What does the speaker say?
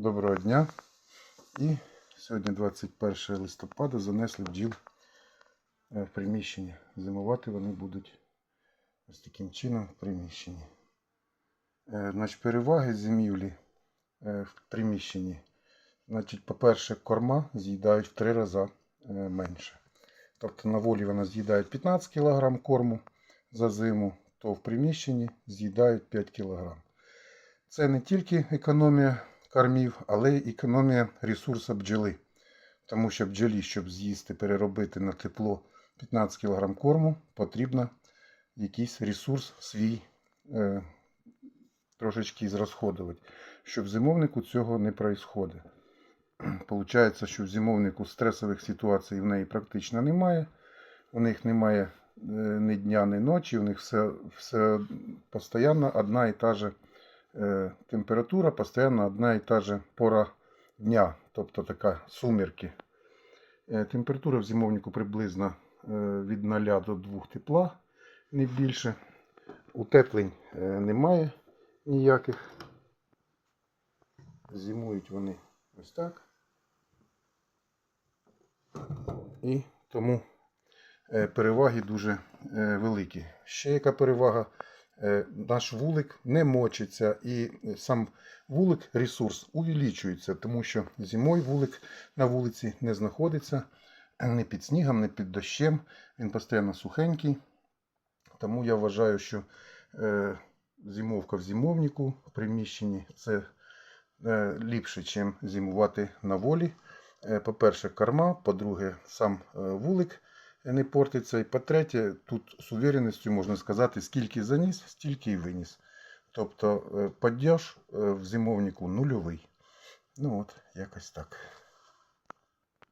Доброго дня. І сьогодні 21 листопада занесли бджіл е, в приміщення. Зимувати вони будуть ось таким чином в приміщенні. Е, Значить, переваги зимівлі е, в приміщенні. Значить, по-перше, корма з'їдають в три рази е, менше. Тобто на волі вона з'їдає 15 кг корму за зиму, то в приміщенні з'їдають 5 кг. Це не тільки економія кормів, але економія ресурсу бджоли. Тому що бджолі, щоб з'їсти, переробити на тепло 15 кг корму, потрібно якийсь ресурс свій е, трошечки зрозходувати. Щоб в зимовнику цього не відбувається. Получається, що в зимовнику стресових ситуацій в неї практично немає. У них немає е, ні дня, ні ночі, у них все, все постійно одна і та же температура, постійно одна і та же пора дня, тобто така сумірки. Е, температура в зимовнику приблизно е, від 0 до 2 тепла, не більше. Утеплень е, немає ніяких. Зимують вони ось так. І тому е, переваги дуже е, великі. Ще яка перевага? Е, Наш вулик не мочиться і сам вулик ресурс увеличується, тому що зимою вулик на вулиці не знаходиться не під снігом, не під дощем. Він постійно сухенький. Тому я вважаю, що е, зимовка в зимовнику в приміщенні це е, ліпше, ніж зимувати на волі. По-перше, корма, по-друге, сам вулик не портиться. І по-третє, тут з увереністю можна сказати, скільки заніс, стільки і виніс. Тобто е, падеж е, в зимовнику нульовий. Ну от, якось так.